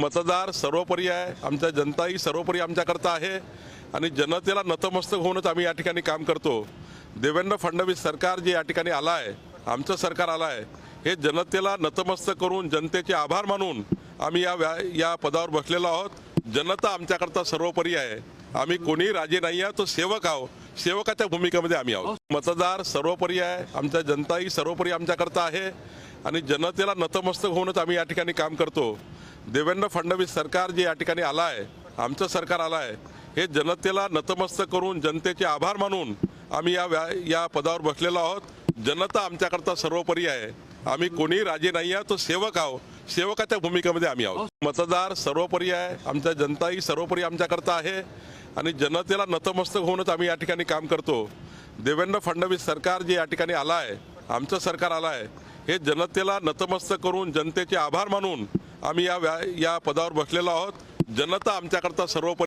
मतदार सर्वोपरी आहे. आमच्या जनताही सर्वोपरी आमच्याकरता आहे. आणि जनतेला नतमस्तक होऊनच आम्ही या ठिकाणी काम करतो. देवेंद्र फडणवीस सरकार जे या ठिकाणी आलं आहे आमचं सरकार आलं आहे हे जनतेला नतमस्तक करून जनतेचे आभार मानून आम्ही या व्या या पदावर बसलेलो आहोत. जनता आमच्याकरता सर्वोपरी आहे. आम्ही कोणी राजे नाही आहे तो सेवक आहोत सेवकाच्या भूमिकेमध्ये आम्ही आहोत. मतदार सर्वोपरी आहे. आमच्या जनताही सर्वोपरी आमच्याकरता आहे. आणि जनतेला नतमस्तक होऊनच आम्ही या ठिकाणी काम करतो. देवेंद्र फडणवीस सरकार जे या ठिकाणी आलं आहे आमचं सरकार आलं आहे हे जनतेला नतमस्तक करून जनतेचे आभार मानून आम्ही या व्या या पदावर बसलेलो आहोत. जनता आमच्याकरता सर्वोपरी आहे. आम्ही कोणी राजे नाही आहे तो सेवक आहोत सेवकाच्या भूमिकेमध्ये आम्ही आहोत. मतदार सर्वोपरी आहे आमच्या जनताही सर्वोपरी आमच्याकरता आहे आणि जनतेला नतमस्तक होऊनच आम्ही या ठिकाणी काम करतो. देवेंद्र फडणवीस सरकार जे या ठिकाणी आलं आहे आमचं सरकार आलं आहे हे जनतेला नतमस्तक करून जनतेचे आभार मानून आम्ही या व्या या पदावर बसलेलो आहोत. जनता आमच्याकरता सर्वोपरी